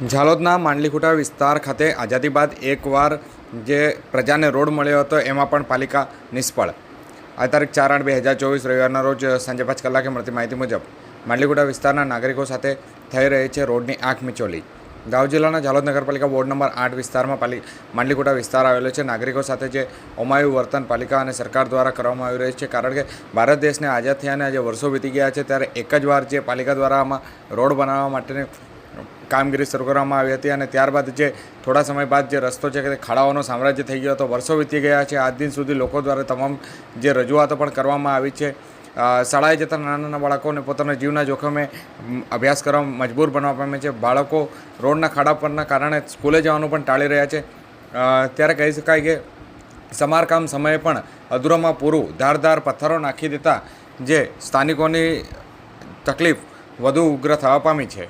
ઝાલોદના માંડલીખુટા વિસ્તાર ખાતે આઝાદી બાદ એકવાર જે પ્રજાને રોડ મળ્યો હતો, એમાં પણ પાલિકા નિષ્ફળ. આ તારીખ ચાર આઠ બે હજાર ચોવીસ રવિવારના રોજ સાંજે પાંચ કલાકે મળતી માહિતી મુજબ માંડલીખુટા વિસ્તારના નાગરિકો સાથે થઈ રહી છે રોડની આંખ મિચોલી. દાહોદ જિલ્લાના ઝાલોદ નગરપાલિકા વોર્ડ નંબર આઠ વિસ્તારમાં પાલી, માંડલીખુટા વિસ્તાર આવેલો છે. નાગરિકો સાથે જે અમાયું વર્તન પાલિકા અને સરકાર દ્વારા કરવામાં આવી રહ્યું છે, કારણ કે ભારત દેશને આઝાદ થયાને આજે વર્ષો વીતી ગયા છે, ત્યારે એક જ વાર જે પાલિકા દ્વારા આમાં રોડ બનાવવા માટેની કામગીરી શરૂ કરવામાં આવી હતી અને ત્યારબાદ જે થોડા સમય બાદ જે રસ્તો છે કે તે ખાડાઓનો સામ્રાજ્ય થઈ ગયો હતો, વર્ષો વીતી ગયા છે. આજ દિન સુધી લોકો દ્વારા તમામ જે રજૂઆતો પણ કરવામાં આવી છે. શાળાએ જતા નાના નાના બાળકોને પોતાના જીવના જોખમે અભ્યાસ કરવા મજબૂર બનવા પામે છે. બાળકો રોડના ખાડા પરના કારણે સ્કૂલે જવાનું પણ ટાળી રહ્યા છે. ત્યારે કહી શકાય કે સમારકામ સમયે પણ અધૂરામાં પૂરું ધારધાર પથ્થરો નાખી દેતા જે સ્થાનિકોની તકલીફ વધુ ઉગ્ર થવા પામી છે.